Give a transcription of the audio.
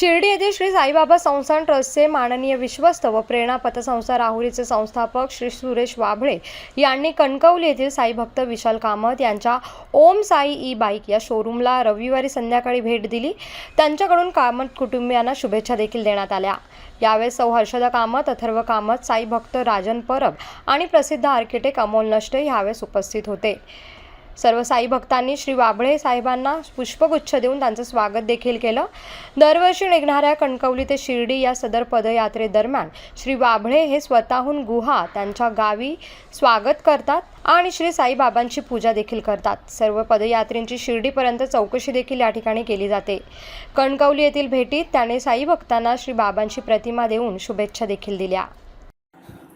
श्री साईबाबा संस्थान ट्रस्टचे माननीय विश्वस्त व प्रेरणा पतसंस्था राहुरीचे संस्थापक श्री सुरेश वाभळे यांनी कणकवली येथील साईभक्त विशाल कामत यांच्या ओम साई ई बाईक या शोरूमला रविवारी संध्याकाळी भेट दिली. त्यांच्याकडून कामत कुटुंबियांना शुभेच्छा देखील देण्यात आल्या. यावेळी सौ हर्षदा कामत अथर्व कामत साई भक्त राजन परब आणि प्रसिद्ध आर्किटेक्ट अमोल नष्टे यावेळेस उपस्थित होते. सर्व साई भक्तांनी श्री वाबळे साहेबांना पुष्पगुच्छ देऊन त्यांचं स्वागत देखील केलं. दरवर्षी निघणाऱ्या कणकवली ते शिर्डी या सदर पदयात्रेदरम्यान श्री वाबळे हे स्वतःहून गुहा त्यांच्या गावी स्वागत करतात आणि श्री साईबाबांची पूजा देखील करतात. सर्व पदयात्रेंची शिर्डीपर्यंत चौकशी देखील या ठिकाणी केली जाते. कणकवली येथील भेटीत त्याने साई भक्तांना श्री बाबांची प्रतिमा देऊन शुभेच्छा देखील दिल्या.